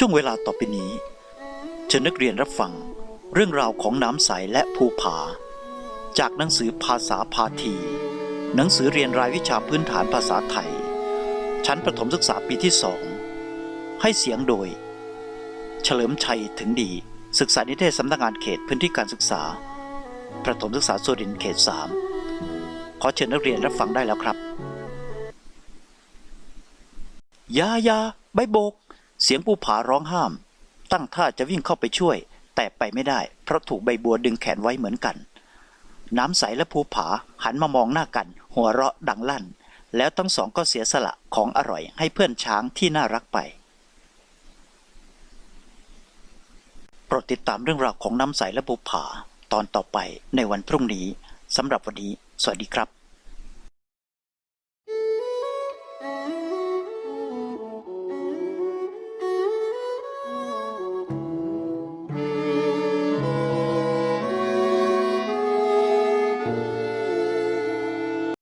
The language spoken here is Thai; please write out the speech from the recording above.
ช่วงเวลาต่อไปนี้เชิญนักเรียนรับฟังเรื่องราวของน้ำใสและภูผา จากหนังสือภาษาพาที หนังสือเรียนรายวิชาพื้นฐานภาษาไทย ชั้นประถมศึกษาปีที่สองให้เสียงโดย เฉลิมชัยถึงดี ศึกษานิเทศสำนักงานเขตพื้นที่การศึกษา ประถมศึกษาสุรินทร์เขตสามขอเชิญนักเรียนรับฟังได้แล้วครับยายาใบโบก เสียงปูผาร้องห้าม ตั้งท่าจะวิ่งเข้าไปช่วย แต่ไปไม่ได้ เพราะถูกใบบัวดึงแขนไว้เหมือนกัน น้ำใสและภูผาหันมามองหน้ากัน หัวเราะดังลั่น แล้วทั้งสองก็เสียสละของอร่อยให้เพื่อนช้างที่น่ารักไปโปรดติดตามเรื่องราวของน้ำใสและภูผาตอนต่อไปในวันพรุ่งนี้สำหรับวันนี้ สวัสดีครับ